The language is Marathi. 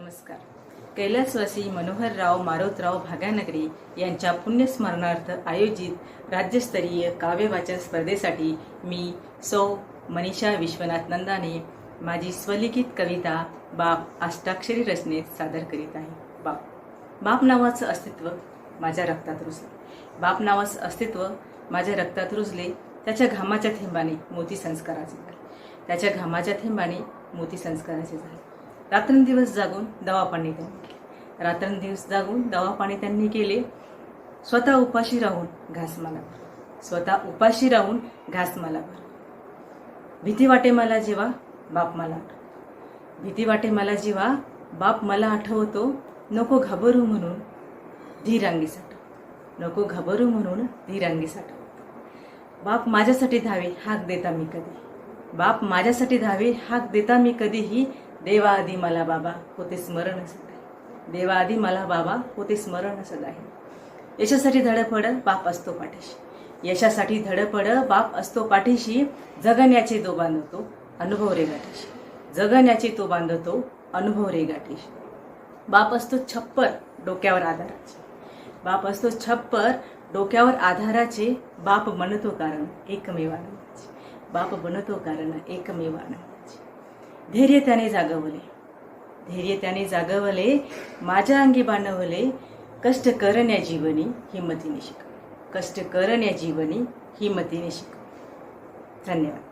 नमस्कार. कैलासवासी मनोहरराव मारोतराव भागानगरी यांच्या पुण्यस्मरणार्थ आयोजित राज्यस्तरीय काव्यवाचन स्पर्धेसाठी मी सौ मनीषा विश्वनाथ नंदाने माझी स्वलिखित कविता बाप अष्टाक्षरी रचनेत सादर करीत आहे. बाप. बाप नावाचं अस्तित्व माझ्या रक्तात रुजले. बाप नावाचं अस्तित्व माझ्या रक्तात रुजले त्याच्या घामाच्या थेंबाने मोती संस्काराचे झाले. त्याच्या घामाच्या थेंबाने मोती संस्काराचे झाले. रात्रंदिवस जागून दवापाणी त्यांनी रात्रंदिवस जागून दवा पाणी त्यांनी केले. स्वतः उपाशी राहून घास मला स्वतः उपाशी राहून घास मला भर. भीती वाटे मला जेव्हा बाप मला आठवतो भीती वाटे मला जेव्हा बाप मला आठवतो नको घाबरू म्हणून धीरांगी साठव. नको घाबरू म्हणून धीरांगी साठव. बाप माझ्यासाठी धावे हाक देता मी कधी. बाप माझ्यासाठी धावे हाक देता मी कधीही देवाआधी मला बाबा होते स्मरण असत आहे देवाआधी मला बाबा होते स्मरण असत यशासाठी धडपड बाप असतो पाठीशी. यशासाठी धडपड बाप असतो पाठीशी. जगण्याचे तो बांधतो अनुभव रे गाठीशी. जगण्याचे तो बांधतो अनुभव रे गाठीशी. बाप असतो छप्पर डोक्यावर आधाराचे. बाप असतो छप्पर डोक्यावर आधाराचे. बाप बनतो कारण एकमेव बाप बनतो कारण एकमेव आनंदाचे. धैर्य त्याने जागवले. धैर्य त्याने जागवले माझ्या अंगी बांधवले कष्ट करण्या जीवनी हिमतीने शिक कष्ट करण्या जीवनी हिमतीने शिक धन्यवाद.